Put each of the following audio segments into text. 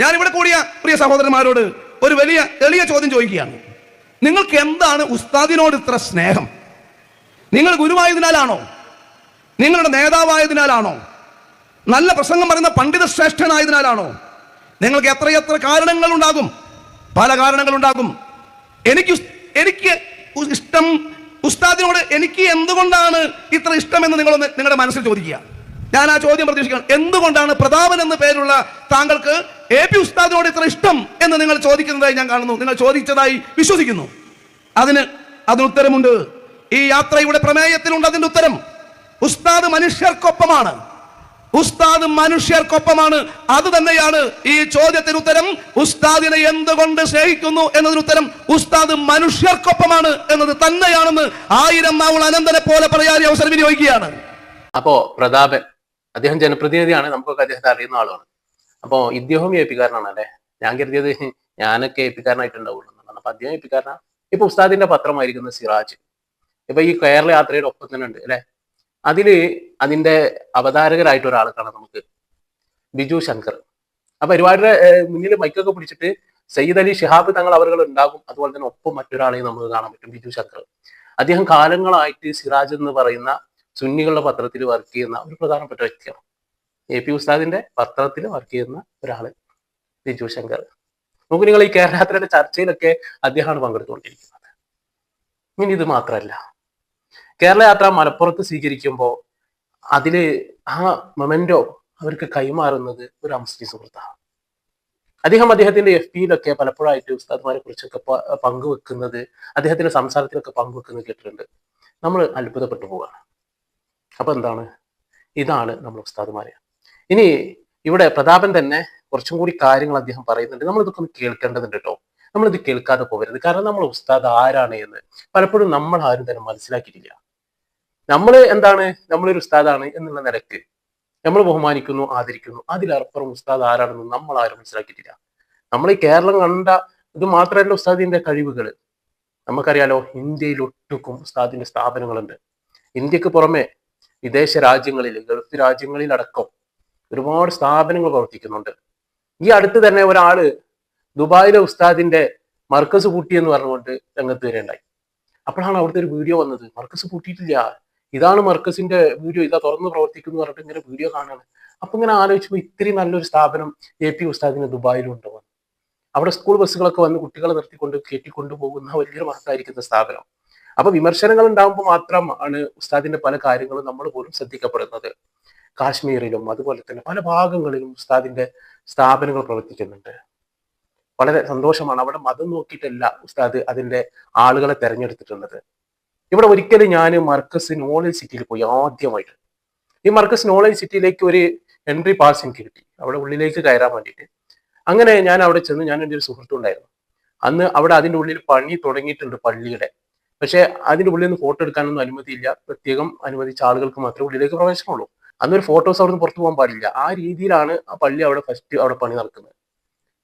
ഞാനിവിടെ കൂടിയ പ്രിയ സഹോദരന്മാരോട് ഒരു വലിയ എളിയ ചോദ്യം ചോദിക്കുകയാണ്. നിങ്ങൾക്ക് എന്താണ് ഉസ്താദിനോട് ഇത്ര സ്നേഹം? നിങ്ങൾ ഗുരുവായതിനാലാണോ? നിങ്ങളുടെ നേതാവായതിനാലാണോ? നല്ല പ്രസംഗം പറയുന്ന പണ്ഡിത ശ്രേഷ്ഠനായതിനാലാണോ? നിങ്ങൾക്ക് എത്രയെത്ര കാരണങ്ങൾ ഉണ്ടാകും പല കാരണങ്ങൾ ഉണ്ടാകും എനിക്ക് എനിക്ക് ഇഷ്ടം ഉസ്താദിനോട് എനിക്ക് എന്തുകൊണ്ടാണ് ഇത്ര ഇഷ്ടമെന്ന് നിങ്ങളൊന്ന് നിങ്ങളുടെ മനസ്സിൽ ചോദിക്കുക. ഞാൻ ആ ചോദ്യം പ്രതീക്ഷിക്കണം. എന്തുകൊണ്ടാണ് പ്രതാപൻ എന്ന പേരുള്ള താങ്കൾക്ക് എ പി ഉസ്താദിനോട് ഇത്ര ഇഷ്ടം എന്ന് നിങ്ങൾ ചോദിക്കുന്നതായി ഞാൻ കാണുന്നു. നിങ്ങൾ ചോദിച്ചതായി വിശ്വസിക്കുന്നു. അതിന് അതിന് ഉത്തരമുണ്ട് ഈ യാത്രയുടെ പ്രമേയത്തിലുണ്ട് അതിന്റെ ഉത്തരം. ഉസ്താദ് മനുഷ്യർക്കൊപ്പമാണ്. ഉസ്താദ് മനുഷ്യർക്കൊപ്പമാണ്. അത് തന്നെയാണ് ഈ ചോദ്യത്തിന് ഉത്തരം. ഉസ്താദിനെ എന്തുകൊണ്ട് സ്നേഹിക്കുന്നു എന്നതിന് ഉത്തരം. ഉസ്താദ് മനുഷ്യർക്കൊപ്പമാണ് എന്നത് തന്നെയാണെന്ന് ആയിരം നാവൾ അനന്തനെ പോലെ പറയാൻ അവസരം വിനിയോഗിക്കുകയാണ്. അപ്പോ പ്രതാപൻ അദ്ദേഹം ജനപ്രതിനിധിയാണ് നമുക്കൊക്കെ അദ്ദേഹത്തെ അറിയുന്ന ആളാണ് അപ്പോ ഇദ്ദേഹം എ പിക്കാരനാണ് അല്ലെ ഞാൻ കരുതിയത് ഞാനൊക്കെ എ പിക്കാരനായിട്ടുണ്ടാവുള്ളൂ എന്നാണ് അപ്പൊ അദ്ദേഹം എ പിക്കാരനാണ് ഇപ്പൊ ഉസ്താദിന്റെ പത്രമായിരിക്കുന്ന സിറാജ്. ഇപ്പൊ ഈ കേരള യാത്രയുടെ ഒപ്പം തന്നെ ഉണ്ട് അല്ലെ? അതിൽ അതിന്റെ അവതാരകരായിട്ട് ഒരാൾ കാണാം നമുക്ക്. ബിജു ശങ്കർ. അപ്പൊ ഏർ, മുന്നിൽ മൈക്കൊക്കെ പിടിച്ചിട്ട് സയ്യിദ് അലി ഷിഹാബ് തങ്ങൾ അവർ ഉണ്ടാകും. അതുപോലെ തന്നെ ഒപ്പം മറ്റൊരാളെയും നമുക്ക് കാണാൻ പറ്റും ബിജു ശങ്കർ. അദ്ദേഹം കാലങ്ങളായിട്ട് സിറാജ് എന്ന് പറയുന്ന സുന്നികളുടെ പത്രത്തിൽ വർക്ക് ചെയ്യുന്ന ഒരു പ്രധാനപ്പെട്ട വ്യക്തിയാണ്. എ പി ഉസ്താദിന്റെ പത്രത്തിൽ വർക്ക് ചെയ്യുന്ന ഒരാൾ ബിജു ശങ്കർ. നമുക്ക് നിങ്ങൾ ഈ കേരളത്തിലെ ചർച്ചയിലൊക്കെ അദ്ദേഹമാണ് പങ്കെടുത്തുകൊണ്ടിരിക്കുന്നത്. ഇനി ഇത് മാത്രമല്ല. കേരള യാത്ര മലപ്പുറത്ത് സ്വീകരിക്കുമ്പോൾ അതിൽ ആ മൊമെന്റോ അവർക്ക് കൈമാറുന്നത് ഒരു അംസ്ലി സുഹൃത്താണ്. അദ്ദേഹം അദ്ദേഹത്തിന്റെ എഫ് പിയിലൊക്കെ പലപ്പോഴായിട്ട് ഉസ്താദ്മാരെ കുറിച്ചൊക്കെ പങ്കുവെക്കുന്നത് അദ്ദേഹത്തിന്റെ സംസാരത്തിലൊക്കെ പങ്കുവെക്കുന്നത് കേട്ടിട്ടുണ്ട്. നമ്മൾ അത്ഭുതപ്പെട്ടു പോവുകയാണ്. അപ്പൊ എന്താണ്? ഇതാണ് നമ്മൾ ഉസ്താദുമാരെ. ഇനി ഇവിടെ പ്രതാപൻ തന്നെ കുറച്ചും കൂടി കാര്യങ്ങൾ അദ്ദേഹം പറയുന്നുണ്ട്. നമ്മൾ ഇതൊക്കെ ഒന്ന് കേൾക്കേണ്ടതുണ്ട് കേട്ടോ നമ്മളിത് കേൾക്കാതെ പോകരുത് കാരണം നമ്മൾ ഉസ്താദ് ആരാണ് എന്ന് പലപ്പോഴും നമ്മൾ ആരും തന്നെ മനസ്സിലാക്കിയിട്ടില്ല. നമ്മൾ എന്താണ്? നമ്മളൊരു ഉസ്താദാണ് എന്നുള്ള നിലയ്ക്ക് നമ്മൾ ബഹുമാനിക്കുന്നു ആദരിക്കുന്നു. അതിലപ്പുറം ഉസ്താദ് ആരാണെന്ന് നമ്മൾ ആരും മനസ്സിലാക്കിയിട്ടില്ല. നമ്മൾ ഈ കേരളം കണ്ട ഇത് മാത്രമല്ല ഉസ്താദിന്റെ കഴിവുകൾ നമുക്കറിയാലോ ഇന്ത്യയിൽ ഒട്ടുക്കും ഉസ്താദിന്റെ സ്ഥാപനങ്ങളുണ്ട്. ഇന്ത്യയ്ക്ക് പുറമെ വിദേശ രാജ്യങ്ങളിൽ ഗൾഫ് രാജ്യങ്ങളിലടക്കം ഒരുപാട് സ്ഥാപനങ്ങൾ പ്രവർത്തിക്കുന്നുണ്ട്. ഈ അടുത്ത് തന്നെ ഒരാൾ ദുബായിലെ ഉസ്താദിന്റെ മർക്കസ് പൂട്ടി എന്ന് പറഞ്ഞുകൊണ്ട് രംഗത്ത് വരെയുണ്ടായി അപ്പോഴാണ് അവിടുത്തെ ഒരു വീഡിയോ വന്നത്. മർക്കസ് പൂട്ടിയിട്ടില്ല. ഇതാണ് മർക്കസിന്റെ വീഡിയോ. ഇതാ തുറന്ന് പ്രവർത്തിക്കുന്നു പറഞ്ഞിട്ട് ഇങ്ങനെ വീഡിയോ കാണാണ്. അപ്പൊ ഇങ്ങനെ ആലോചിച്ചപ്പോൾ ഇത്രയും നല്ലൊരു സ്ഥാപനം എ പി ഉസ്താദിന് ദുബായിലുണ്ട് അവിടെ സ്കൂൾ ബസ്സുകളൊക്കെ വന്ന് കുട്ടികളെ നിർത്തിക്കൊണ്ട് കയറ്റിക്കൊണ്ടു പോകുന്ന വലിയൊരു മഹത്തായിരിക്കുന്ന സ്ഥാപനം. അപ്പൊ വിമർശനങ്ങൾ ഉണ്ടാകുമ്പോൾ മാത്രമാണ് ഉസ്താദിന്റെ പല കാര്യങ്ങളും നമ്മൾ പോലും ശ്രദ്ധിക്കപ്പെടുന്നത്. കാശ്മീരിലും അതുപോലെ തന്നെ പല ഭാഗങ്ങളിലും ഉസ്താദിന്റെ സ്ഥാപനങ്ങൾ പ്രവർത്തിക്കുന്നുണ്ട്. വളരെ സന്തോഷമാണ്. അവിടെ മതം നോക്കിയിട്ടല്ല ഉസ്താദ് അതിന്റെ ആളുകളെ തെരഞ്ഞെടുത്തിട്ടുള്ളത്. ഇവിടെ ഒരിക്കലും ഞാൻ മർക്കസ് നോളജ് സിറ്റിയിൽ പോയി ആദ്യമായിട്ട്. ഈ മർക്കസ് നോളജ് സിറ്റിയിലേക്ക് ഒരു എൻട്രി പാസ് എനിക്ക് കിട്ടി. അവിടെ ഉള്ളിലേക്ക് കയറാൻ വേണ്ടിയിട്ട്. അങ്ങനെ ഞാൻ അവിടെ ചെന്ന് ഞാൻ എന്റെ ഒരു സുഹൃത്തുണ്ടായിരുന്നു. അന്ന് അവിടെ അതിന്റെ ഉള്ളിൽ പണി തുടങ്ങിയിട്ടുണ്ട് പള്ളിയുടെ. പക്ഷെ അതിന്റെ ഉള്ളിൽ നിന്ന് ഫോട്ടോ എടുക്കാനൊന്നും അനുമതിയില്ല. പ്രത്യേകം അനുവദിച്ച ആളുകൾക്ക് മാത്രമേ ഉള്ളിലേക്ക് പ്രവേശനമുള്ളൂ. അന്നൊരു ഫോട്ടോസ് അവിടെ നിന്ന് പുറത്തു പോകാൻ പാടില്ല. ആ രീതിയിലാണ് ആ പള്ളി അവിടെ ഫസ്റ്റ് അവിടെ പണി നടക്കുന്നത്.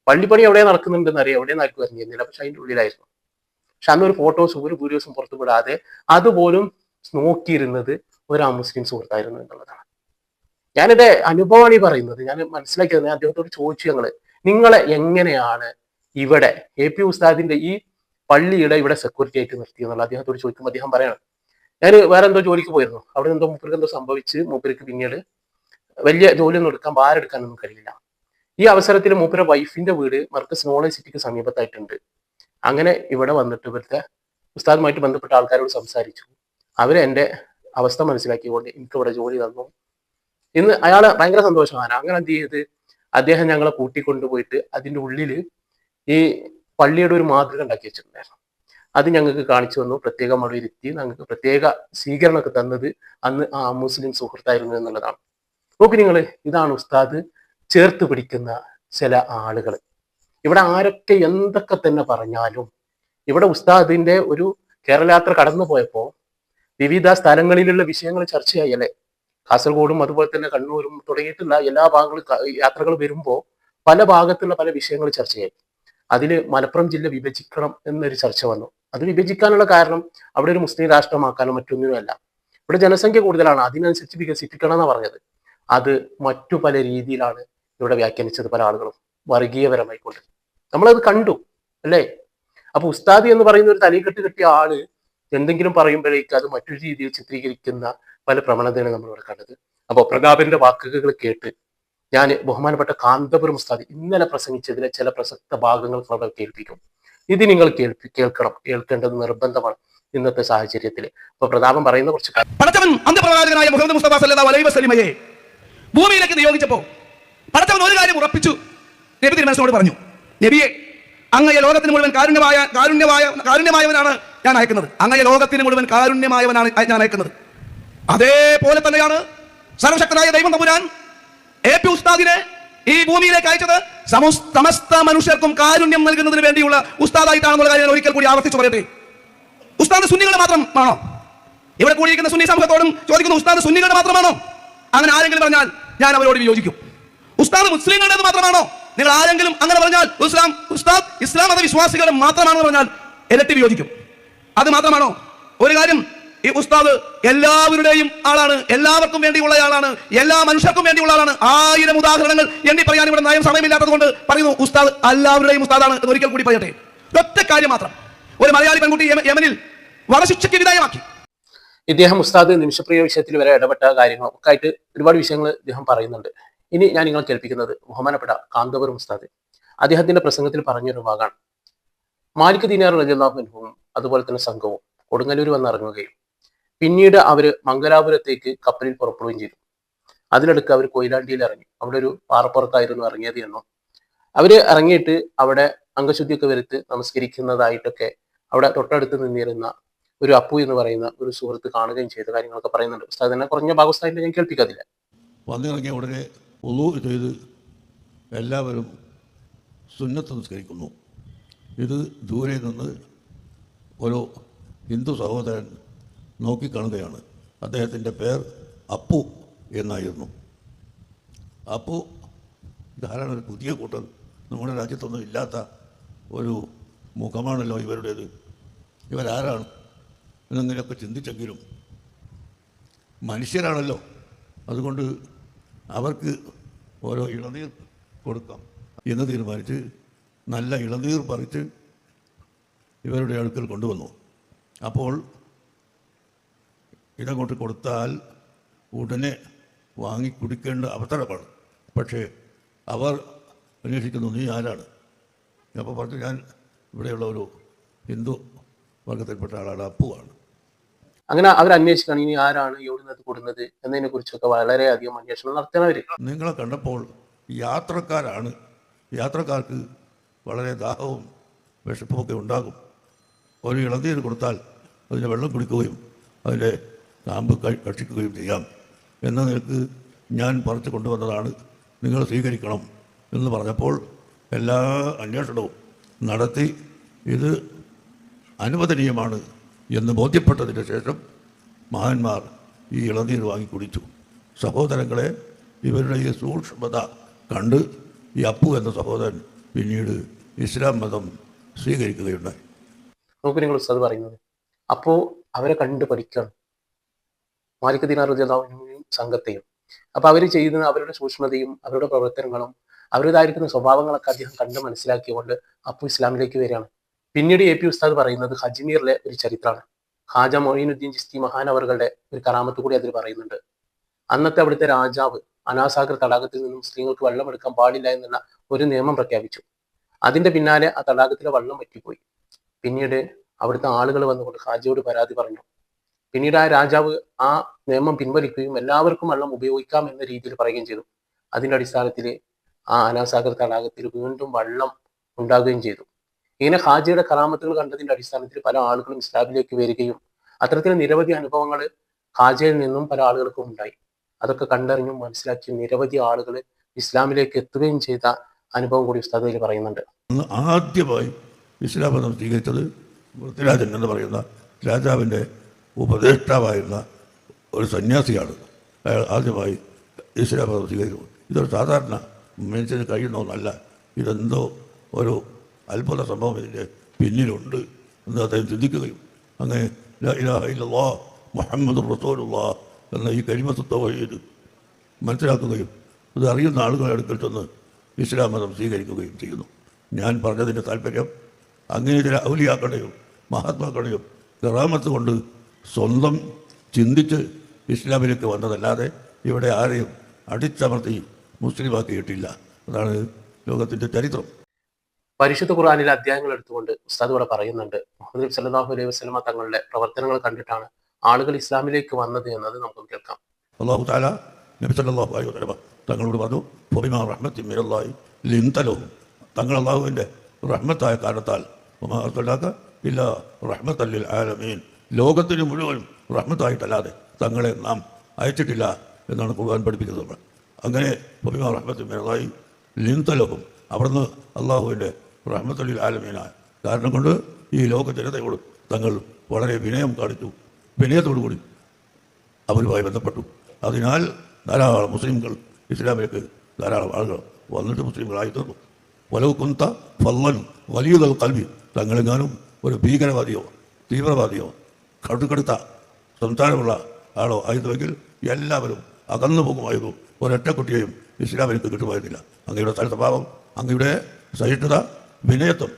പള്ളിപ്പണി എവിടെ നടക്കുന്നുണ്ടെന്ന് അറിയാം എവിടെ നടക്കുക അറിഞ്ഞിരുന്നില്ല. പക്ഷെ അതിന്റെ ഉള്ളിലായിരുന്നു. പക്ഷെ അന്നൊരു ഫോട്ടോസ് ഒരു വീഡിയോസും പുറത്തു വിടാതെ അതുപോലും നോക്കിയിരുന്നത് ഒരു മുസ്ലിം സുഹൃത്തായിരുന്നു എന്നുള്ളതാണ്. ഞാനെന്റെ അനുഭവമാണ് ഈ പറയുന്നത്. ഞാൻ മനസ്സിലാക്കിയത് അദ്ദേഹത്തോട് ചോദിച്ചു ഞങ്ങൾ നിങ്ങളെ എങ്ങനെയാണ് ഇവിടെ എ പി ഉസ്താദിന്റെ ഈ പള്ളിയുടെ ഇവിടെ സെക്യൂരിറ്റി ആയിട്ട് നിർത്തി എന്നുള്ള അദ്ദേഹത്തോട് ചോദിക്കുമ്പോൾ അദ്ദേഹം പറയണം ഞാൻ വേറെ എന്തോ ജോലിക്ക് പോയിരുന്നു. അവിടെ എന്തോ മൂപ്പർക്ക് എന്തോ സംഭവിച്ച് മൂപ്പർക്ക് പിന്നീട് വലിയ ജോലിയൊന്നും എടുക്കാൻ ഭാരെടുക്കാനൊന്നും കഴിയില്ല. ഈ അവസരത്തിൽ മൂപ്പര വൈഫിന്റെ വീട് മർക്കസ് നോളജ് സിറ്റിക്ക് സമീപത്തായിട്ടുണ്ട്. അങ്ങനെ ഇവിടെ വന്നിട്ട് ഇവിടുത്തെ ഉസ്താദുമായിട്ട് ബന്ധപ്പെട്ട ആൾക്കാരോട് സംസാരിച്ചു. അവർ എന്റെ അവസ്ഥ മനസ്സിലാക്കിക്കൊണ്ട് എനിക്ക് ഇവിടെ ജോലി തന്നു. ഇന്ന് അയാൾ ഭയങ്കര സന്തോഷമാണ് അങ്ങനെ എന്ത് ചെയ്ത് അദ്ദേഹം ഞങ്ങളെ കൂട്ടിക്കൊണ്ടുപോയിട്ട് അതിന്റെ ഉള്ളിൽ ഈ പള്ളിയുടെ ഒരു മാതൃക ഉണ്ടാക്കി വെച്ചിട്ടുണ്ടായിരുന്നു. അത് ഞങ്ങൾക്ക് കാണിച്ചു തന്നു. പ്രത്യേകം അവിടെ ഇരുത്തി ഞങ്ങൾക്ക് പ്രത്യേക സ്വീകരണമൊക്കെ തന്നത് അന്ന് ആ മുസ്ലിം സുഹൃത്തായിരുന്നു എന്നുള്ളതാണ്. നോക്ക് നിങ്ങൾ ഇതാണ് ഉസ്താദ് ചേർത്ത് പിടിക്കുന്ന ചില ആളുകൾ ഇവിടെ ആരൊക്കെ എന്തൊക്കെ തന്നെ പറഞ്ഞാലും ഇവിടെ ഉസ്താദിന്റെ ഒരു കേരളയാത്ര കടന്നു പോയപ്പോൾ വിവിധ സ്ഥലങ്ങളിലുള്ള വിഷയങ്ങൾ ചർച്ചയായി അല്ലെ? കാസർഗോഡും അതുപോലെ തന്നെ കണ്ണൂരും തുടങ്ങിയിട്ടുള്ള എല്ലാ ഭാഗങ്ങളും യാത്രകൾ വരുമ്പോൾ പല ഭാഗത്തുള്ള പല വിഷയങ്ങൾ ചർച്ചയായി. അതിൽ മലപ്പുറം ജില്ല വിഭജിക്കണം എന്നൊരു ചർച്ച വന്നു. അത് വിഭജിക്കാനുള്ള കാരണം അവിടെ ഒരു മുസ്ലിം രാഷ്ട്രമാക്കാനോ മറ്റൊന്നിനുമല്ല ഇവിടെ ജനസംഖ്യ കൂടുതലാണ്. അതിനനുസരിച്ച് വികസിപ്പിക്കണം എന്നാണ് പറഞ്ഞത്. അത് മറ്റു പല രീതിയിലാണ് ഇവിടെ വ്യാഖ്യാനിച്ചത് പല ആളുകളും. വർഗീയപരമായിക്കൊണ്ട്. നമ്മളത് കണ്ടു അല്ലേ? അപ്പൊ ഉസ്താദി എന്ന് പറയുന്ന ഒരു തലയിക്കെട്ട് കെട്ടിയ ആൾ എന്തെങ്കിലും പറയുമ്പോഴേക്ക് അത് മറ്റൊരു രീതിയിൽ ചിത്രീകരിക്കുന്ന പല പ്രവണതയാണ് നമ്മൾ ഇവിടെ കണ്ടത്. അപ്പോൾ പ്രതാപന്റെ വാക്കുകൾ കേട്ട് ഞാൻ ബഹുമാനപ്പെട്ട കാന്തപുരം ഉസ്താദ് ഇന്നലെ പ്രസംഗിച്ചതിലെ ചില പ്രസക്ത ഭാഗങ്ങൾ അവിടെ കേൾപ്പിക്കും. ഇത് നിങ്ങൾ കേൾപ്പി കേൾക്കണം. കേൾക്കേണ്ടത് നിർബന്ധമാണ് ഇന്നത്തെ സാഹചര്യത്തിൽ അപ്പൊ പ്രതാപം പറയുന്ന കുറച്ച് പടച്ചവൻ അന്ത്യപ്രവാചകനായ മുഹമ്മദ് മുസ്തഫ സല്ലല്ലാഹു അലൈഹി വസല്ലമയെ ഭൂമിയിലേക്ക് നിയോഗിച്ചപ്പോ പടച്ചവൻ ഒരു കാര്യം ഉറപ്പിച്ചു. നബി തിരുമനസിനോട് പറഞ്ഞു നബിയെ അങ്ങയെ ലോകത്തിന് മുഴുവൻ കാരുണ്യമായ കാരുണ്യമായ കാരുണ്യമായവനാണ് ഞാൻ അയക്കുന്നത്. അങ്ങയെ ലോകത്തിന് മുഴുവൻ കാരുണ്യമായവനാണ് ഞാൻ അയക്കുന്നത്. അതേപോലെ തന്നെയാണ് സർവശക്തനായ ദൈവം തമ്പുരാൻ എ പി ഉസ്താദിനെ ഈ ഭൂമിയിലേക്ക് അയച്ചത് സമസ്- സമസ്ത മനുഷ്യർക്കും കാരുണ്യം നൽകുന്നതിന് വേണ്ടിയുള്ള ഉസ്താദായിട്ടാണെന്നുള്ള കാര്യം ഒരിക്കൽ കൂടി ആവർത്തിച്ചു പറയട്ടെ. ഉസ്താദ് സുന്നികളെ മാത്രം ആണോ? ഇവിടെ കൂടിയിരിക്കുന്ന സുന്നി സമൂഹത്തോടും ചോദിക്കുന്ന ഉസ്താദ് സുന്നികളുടെ മാത്രമാണോ? അങ്ങനെ ആരെങ്കിലും പറഞ്ഞാൽ ഞാൻ അവരോട് വിയോജിക്കും. ഉസ്താദ് മുസ്ലിങ്ങളുടേത് മാത്രമാണോ? നിങ്ങൾ ആരെങ്കിലും അങ്ങനെ പറഞ്ഞാൽ ഇസ്ലാം ഉസ്താദ് ഇസ്ലാം മത വിശ്വാസികളുടെ മാത്രമാണെന്ന് പറഞ്ഞാൽ ഇരട്ടി വിയോജിക്കും അത് മാത്രമാണോ? ഒരു കാര്യം ഈ ഉസ്താദ് എല്ലാവരുടെയും ആളാണ്. എല്ലാവർക്കും വേണ്ടിയുള്ള ആളാണ്. എല്ലാ മനുഷ്യർക്കും വേണ്ടിയുള്ള ആളാണ്. ആയിരം ഉദാഹരണങ്ങൾ എണ്ണി പറയാൻ ഇവിടെ നയം സമയമില്ലാത്തത് കൊണ്ട് പറയുന്നു ഉസ്താദ് എല്ലാവരുടെയും ഉസ്താദാണ് എന്ന് ഒരിക്കൽ കൂടി പറയട്ടെ. ഒറ്റ കാര്യം മാത്രം. ഒരു മലയാളി പെൺകുട്ടി യമനിൽ വധശിക്ഷയ്ക്ക് വിധേയമാക്കി. ഇദ്ദേഹം ഉസ്താദ് നിമിഷപ്രിയ വിഷയത്തിൽ വരെ ഇടപെട്ട കാര്യങ്ങൾ ഒക്കെ ആയിട്ട് ഒരുപാട് വിഷയങ്ങൾ ഇദ്ദേഹം പറയുന്നുണ്ട്. ഇനി ഞാൻ നിങ്ങൾ കേൾപ്പിക്കുന്നത് ബഹുമാനപ്പെട്ട കാന്തപുരം ഉസ്താദ്. അദ്ദേഹത്തിന്റെ പ്രസംഗത്തിൽ പറഞ്ഞൊരു ഭാഗമാണ് മാലിക് ദീനാർ റജല്ലാഹുവിനും അതുപോലെ തന്നെ സംഘവും കൊടുങ്ങല്ലൂർ വന്നിറങ്ങുകയും പിന്നീട് അവർ മംഗലാപുരത്തേക്ക് കപ്പലിൽ പുറപ്പെടുകയും ചെയ്തു. അതിനിടക്ക് അവർ കൊയിലാണ്ടിയിൽ ഇറങ്ങി. അവിടെ ഒരു പാറപ്പുറത്തായിരുന്നു ഇറങ്ങിയത് എന്നും. അവർ ഇറങ്ങിയിട്ട് അവിടെ അംഗശുദ്ധിയൊക്കെ വരുത്ത് നമസ്കരിക്കുന്നതായിട്ടൊക്കെ അവിടെ തൊട്ടടുത്ത് നിന്നിരുന്ന ഒരു അപ്പു എന്ന് പറയുന്ന ഒരു സുഹൃത്ത് കാണുകയും ചെയ്ത കാര്യങ്ങളൊക്കെ പറയുന്നുണ്ട്. ഉസ്താദ് അതിനെ കുറഞ്ഞ ഭാഗസ്ഥാനിൽ ഞാൻ കേൾപ്പിക്കാതില്ല. വന്നിറങ്ങിയ ഉടനെ ഒന്നു ചെയ്ത് എല്ലാവരും സുന്നത്ത് നമസ്കരിക്കുന്നു. ഇത് ദൂരെ നിന്ന് ഒരു ഹിന്ദു സഹോദരൻ നോക്കിക്കാണുകയാണ്. അദ്ദേഹത്തിന്റെ പേർ അപ്പു എന്നായിരുന്നു. അപ്പു ധാരാളം ഒരു പുതിയ കൂട്ടർ നമ്മുടെ രാജ്യത്തൊന്നും ഇല്ലാത്ത ഒരു മുഖമാണല്ലോ ഇവരുടേത്. ഇവരാരാണ്? എന്നെങ്കിലൊക്കെ ചിന്തിച്ചെങ്കിലും മനുഷ്യരാണല്ലോ. അതുകൊണ്ട് അവർക്ക് ഓരോ ഇളനീർ കൊടുക്കാം എന്ന് തീരുമാനിച്ച് നല്ല ഇളനീർ പറിച്ച് ഇവരുടെ അടുക്കൽ കൊണ്ടുവന്നു. അപ്പോൾ ഇതങ്ങോട്ട് കൊടുത്താൽ ഉടനെ വാങ്ങി കുടിക്കേണ്ട അവസരമാണ്. പക്ഷേ അവർ അന്വേഷിക്കുന്നു നീ ആരാണ്? അപ്പോൾ പറഞ്ഞു ഞാൻ ഇവിടെയുള്ള ഒരു ഹിന്ദു വർഗത്തിൽപ്പെട്ട ആളാണ് അപ്പുവാണ്. അങ്ങനെ അവർ അന്വേഷിക്കണം ഇനി ആരാണ് എവിടുന്നത് കൊടുക്കുന്നത് എന്നതിനെ കുറിച്ചൊക്കെ വളരെയധികം അന്വേഷണം നടത്തണവര് നിങ്ങളെ കണ്ടപ്പോൾ യാത്രക്കാരാണ്. യാത്രക്കാർക്ക് വളരെ ദാഹവും വിശപ്പുമൊക്കെ ഉണ്ടാകും. ഒരു ഇളനീര് കൊടുത്താൽ അതിന് വെള്ളം കുടിക്കുകയും അതിന്റെ കഴി- ഭക്ഷിക്കുകയും ചെയ്യാം. എന്ന നിലയ്ക്ക് ഞാൻ പറിച്ചു കൊണ്ടുവന്നതാണ്. നിങ്ങൾ സ്വീകരിക്കണം എന്ന് പറഞ്ഞപ്പോൾ എല്ലാ അന്വേഷണവും നടത്തി ഇത് അനുവദനീയമാണ് എന്ന് ബോധ്യപ്പെട്ടതിന് ശേഷം മഹാന്മാർ ഈ ഇളനീർ വാങ്ങി കുടിച്ചു. സഹോദരങ്ങളെ ഇവരുടെ ഈ സൂക്ഷ്മത കണ്ട് ഈ അപ്പു എന്ന സഹോദരൻ പിന്നീട് ഇസ്ലാം മതം സ്വീകരിക്കുകയുണ്ടായി. നമുക്ക് നിങ്ങൾ ഉസ്താദ് പറയുന്നത്. അപ്പോൾ അവരെ കണ്ട് പഠിക്കണം. മാലിക് ദിനാർ റളിയല്ലാഹുവിനെയും സംഘത്തെയും. അപ്പൊ അവർ ചെയ്യുന്ന അവരുടെ സൂക്ഷ്മതയും അവരുടെ പ്രവർത്തനങ്ങളും അവരുടേതായിരിക്കുന്ന സ്വഭാവങ്ങളൊക്കെ അദ്ദേഹം കണ്ട് മനസ്സിലാക്കിയുകൊണ്ട് അപ്പു ഇസ്ലാമിലേക്ക് വരികയാണ്. പിന്നീട് എ പി ഉസ്താദ് പറയുന്നത് ഹജ്മീറിലെ ഒരു ചരിത്രമാണ്. ഹാജ മൊയ്നുദ്ദീൻ ചിസ്തി മഹാനവറുകളുടെ ഒരു കറാമത്ത് കൂടി അതിൽ പറയുന്നുണ്ട്. അന്നത്തെ അവിടുത്തെ രാജാവ് അനാസാഗർ തടാകത്തിൽ നിന്ന് മുസ്ലിങ്ങൾക്ക് വെള്ളം എടുക്കാൻ പാടില്ല എന്നുള്ള ഒരു നിയമം പ്രഖ്യാപിച്ചു. അതിന്റെ പിന്നാലെ ആ തടാകത്തിലെ വെള്ളം വറ്റിപ്പോയി. പിന്നീട് അവിടുത്തെ ആളുകൾ വന്നുകൊണ്ട് ഹാജിയോട് പരാതി പറഞ്ഞു. പിന്നീട് ആ രാജാവ് ആ നിയമം പിൻവലിക്കുകയും എല്ലാവർക്കും വെള്ളം ഉപയോഗിക്കാം എന്ന രീതിയിൽ പറയുകയും ചെയ്തു. അതിന്റെ അടിസ്ഥാനത്തിൽ ആ അനാസാഗർ തടാകത്തിൽ വീണ്ടും വെള്ളം ഉണ്ടാകുകയും ചെയ്തു. ഇങ്ങനെ ഹാജിയുടെ കറാമത്തുകൾ കണ്ടതിന്റെ അടിസ്ഥാനത്തിൽ പല ആളുകളും ഇസ്ലാമിലേക്ക് വരികയും അത്തരത്തിൽ നിരവധി അനുഭവങ്ങൾ ഹാജയിൽ നിന്നും പല ആളുകൾക്കും ഉണ്ടായി. അതൊക്കെ കണ്ടറിഞ്ഞും മനസ്സിലാക്കിയും നിരവധി ആളുകൾ ഇസ്ലാമിലേക്ക് എത്തുകയും ചെയ്ത അനുഭവം കൂടി ഉസ്താദിൽ പറയുന്നുണ്ട്. ആദ്യമായി ഇസ്ലാം സ്വീകരിച്ചത് പൃഥ്വിരാജൻ എന്ന് പറയുന്ന രാജാവിന്റെ ഉപദേഷ്ടാവായിരുന്ന ഒരു സന്യാസിയാണ്. അയാൾ ആദ്യമായി ഈശ്വരാപദം സ്വീകരിക്കുന്നത് ഇതൊരു സാധാരണ മനുഷ്യന് കഴിയുന്ന ഒന്നല്ല ഇതെന്തോ ഒരു അത്ഭുത സംഭവം ഇതിന്റെ പിന്നിലുണ്ട് എന്ന് അദ്ദേഹം ചിന്തിക്കുകയും അങ്ങനെ ഇലാഹ മുഹമ്മദ് റസൂലുള്ള എന്ന ഈ കരിമസത്വ വഴിയിൽ മനസ്സിലാക്കുകയും ഇത് അറിയുന്ന ആളുകളെ അടുക്കൽ ചെന്ന് ഇസ്ലാം മതം സ്വീകരിക്കുകയും ചെയ്യുന്നു. ഞാൻ പറഞ്ഞതിന്റെ താല്പര്യം അങ്ങനെ ചില ഔലിയാക്കളുടെയും മഹാത്മാക്കളുടെയും കറാമത്ത് കൊണ്ട് സ്വന്തം ചിന്തിച്ച് ഇസ്ലാമിലേക്ക് വന്നതല്ലാതെ ഇവിടെ ആരെയും അടിച്ചമർത്തി മുസ്ലിമാക്കിയിട്ടില്ല അതാണ് ലോകത്തിന്റെ ചരിത്രം. പരിശുദ്ധ ഖുർആാനിലെ അധ്യായങ്ങൾ എടുത്തുകൊണ്ട് ഉസ്താദ് ഇവിടെ പറയുന്നുണ്ട്. മുഹമ്മദ് നബി സല്ലല്ലാഹു അലൈഹി വസ്ലമ തങ്ങളുടെ പ്രവർത്തനങ്ങൾ കണ്ടിട്ടാണ് ആളുകൾ ഇസ്ലാമിലേക്ക് വന്നത് എന്നത് നമുക്ക് കേൾക്കാം. അള്ളാഹു താല നബി സല്ലാഹു അലൈഹി വസ്ലമ തങ്ങളോട് പറഞ്ഞു ഫബിമാ റഹ്മത്തി മിനല്ലാഹി ലിന്തലോ തങ്ങൾ അള്ളാഹുവിന്റെ റഹ്മത്തായ കാരണത്താൽ ഇല്ല റഹ്മത്തല്ലിൽ ആലമീൻ. ലോകത്തിന് മുഴുവനും റഹ്മത്തായിട്ടല്ലാതെ തങ്ങളെ നാം അയച്ചിട്ടില്ല എന്നാണ് ഖുർആൻ പഠിപ്പിക്കുന്നത്. നമ്മൾ അങ്ങനെ ഫബിമാ റഹ്മത്ത് മിനല്ലാഹി ലിന്തലവും അവിടുന്ന് അള്ളാഹുവിന്റെ റഹ്മത്തലിൽ ആലമീനായ കാരണം കൊണ്ട് ഈ ലോക ജനതയോട് തങ്ങൾ വളരെ വിനയം കാണിച്ചു. വിനയത്തോടു കൂടി അവരുമായി ബന്ധപ്പെട്ടു. അതിനാൽ ധാരാളം മുസ്ലിംകൾ ഇസ്ലാമിലേക്ക് ധാരാളം ആളുകൾ വന്നിട്ട് മുസ്ലിംകളായി തീർന്നു. വലവ് കുന്ത ഫല്ലൻ വലിയതൽ കൽവി തങ്ങളെങ്ങാനും ഒരു ഭീകരവാദിയോ തീവ്രവാദിയോ കടുക്കടുത്ത സംസാരമുള്ള ആളോ ആയിരുന്നുവെങ്കിൽ എല്ലാവരും അകന്നു പോകുമായിരുന്നു. ഒരൊറ്റ കുട്ടിയെയും ഇസ്ലാമിലേക്ക് കിട്ടുമായിരുന്നില്ല. അങ്ങയുടെ സ്ഥലസ്വഭാവം അങ്ങയുടെ സഹിഷ്ണുത വിനയത്വം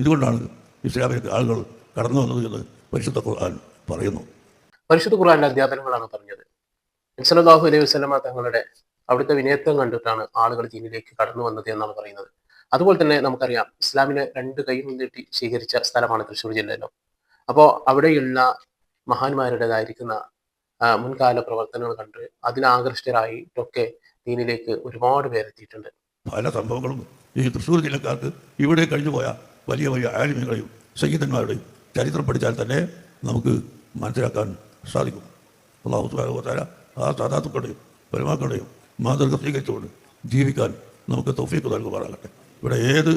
ഇതുകൊണ്ടാണ് ഇസ്ലാമിലേക്ക് ആളുകൾ കടന്നു വന്നത് എന്ന് പരിശുദ്ധ ഖുർആൻ പറയുന്നു. പരിശുദ്ധ ഖുർആാനിലെ അധ്യാപനങ്ങളാണ് പറഞ്ഞത്. സല്ലല്ലാഹു അലൈഹി വസ്ലമ തങ്ങളുടെ അവിടുത്തെ വിനയത്വം കണ്ടിട്ടാണ് ആളുകൾ ദീനിലേക്ക് കടന്നു വന്നത് എന്നാണ് പറയുന്നത്. അതുപോലെ തന്നെ നമുക്കറിയാം ഇസ്ലാമിനെ രണ്ട് കൈ മുന്നിട്ട് സ്വീകരിച്ച സ്ഥലമാണ് തൃശ്ശൂർ ജില്ലയിലോ. അപ്പോൾ അവിടെയുള്ള മഹാന്മാരുടേതായിരിക്കുന്ന മുൻകാല പ്രവർത്തനങ്ങൾ കണ്ട് അതിനാകൃഷ്ടരായിട്ടൊക്കെ ദീനിലേക്ക് ഒരുപാട് പേരെത്തിയിട്ടുണ്ട്. പല സംഭവങ്ങളും ഈ തൃശ്ശൂർ ജില്ലക്കാർക്ക് ഇവിടെ കഴിഞ്ഞുപോയ വലിയ വലിയ ആലിമ്യങ്ങളെയും സംഗീതന്മാരുടെയും ചരിത്രം പഠിച്ചാൽ തന്നെ നമുക്ക് മനസ്സിലാക്കാൻ സാധിക്കും. അള്ളാഹു ആ സാധാത്തുക്കളുടെയും പരമാക്കളുടെയും മാതൃക സ്വീകരിച്ചുകൊണ്ട് ജീവിക്കാൻ നമുക്ക് തൗഫീക്ക് നൽകുമാറാകട്ടെ. ഇവിടെ ഏത്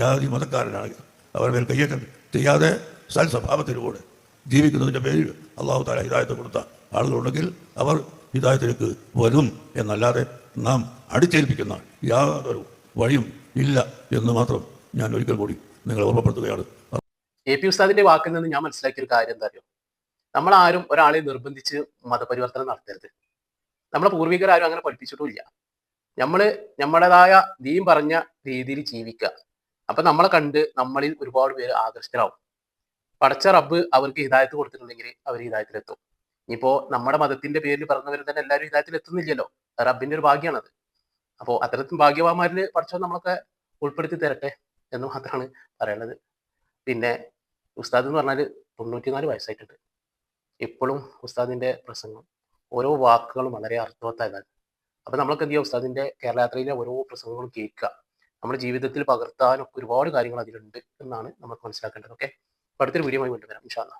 ജാതി മതക്കാരനാണെങ്കിലും അവരുടെ മേൽ കയ്യേറ്റം ചെയ്യാതെ സൽ സ്വഭാവത്തിലൂടെ ജീവിക്കുന്നതിന്റെ പേരിൽ അള്ളാഹു താല ഹിദായത്ത് കൊടുത്ത ആളുകളുണ്ടെങ്കിൽ അവർ ഹിദായത്തിലേക്ക് വരും എന്നല്ലാതെ നാം അടിച്ചേൽപ്പിക്കുന്ന യാതൊരു വഴിയും ഇല്ല എന്ന് മാത്രം ഞാൻ ഒരിക്കൽ കൂടി നിങ്ങളെ ഓർമ്മപ്പെടുത്തുകയാണ്. എ പി ഉസ്താദിന്റെ വാക്കിൽ നിന്ന് ഞാൻ മനസ്സിലാക്കിയ ഒരു കാര്യം എന്താ അറിയോ? നമ്മൾ ആരും ഒരാളെ നിർബന്ധിച്ച് മതപരിവർത്തനം നടത്തരുത്. നമ്മളെ പൂർവികർ ആരും അങ്ങനെ പഠിപ്പിച്ചിട്ടുമില്ല. നമ്മൾ നമ്മുടേതായ ദീൻ പറഞ്ഞ രീതിയിൽ ജീവിക്കുക. അപ്പൊ നമ്മളെ കണ്ട് നമ്മളിൽ ഒരുപാട് പേര് ആകർഷ്ടരാവും പടച്ച റബ്ബ് അവർക്ക് ഹിദായത്ത് കൊടുത്തിട്ടുണ്ടെങ്കിൽ അവർ ഹിദായത്തിലെത്തും. ഇനിയിപ്പോ നമ്മുടെ മതത്തിന്റെ പേരിൽ പറഞ്ഞവർ തന്നെ എല്ലാവരും ഹിദായത്തിൽ എത്തുന്നില്ലല്ലോ റബ്ബിന്റെ ഒരു ഭാഗ്യമാണത്. അപ്പോൾ അത്തരത്തിൽ ഭാഗ്യവാന്മാരിൽ പടച്ച നമ്മളൊക്കെ ഉൾപ്പെടുത്തി തരട്ടെ എന്ന് മാത്രമാണ് പറയുന്നത് പിന്നെ ഉസ്താദ് എന്ന് പറഞ്ഞാൽ തൊണ്ണൂറ്റിനാല് വയസ്സായിട്ടുണ്ട്. ഇപ്പോഴും ഉസ്താദിന്റെ പ്രസംഗം ഓരോ വാക്കുകളും വളരെ അർത്ഥവത്തായതാണ്. അപ്പൊ നമ്മളൊക്കെ എന്ത് ചെയ്യുക? ഉസ്താദിന്റെ കേരളയാത്രയിലെ ഓരോ പ്രസംഗങ്ങളും കേൾക്കുക. നമ്മുടെ ജീവിതത്തിൽ പകർത്താനൊക്കെ ഒരുപാട് കാര്യങ്ങൾ അതിലുണ്ട് എന്നാണ് നമുക്ക് മനസ്സിലാക്കേണ്ടത്. ഓക്കെ അടുത്തൊരു വീഡിയോ വീണ്ടും വരാം ഇൻഷാല്ലാ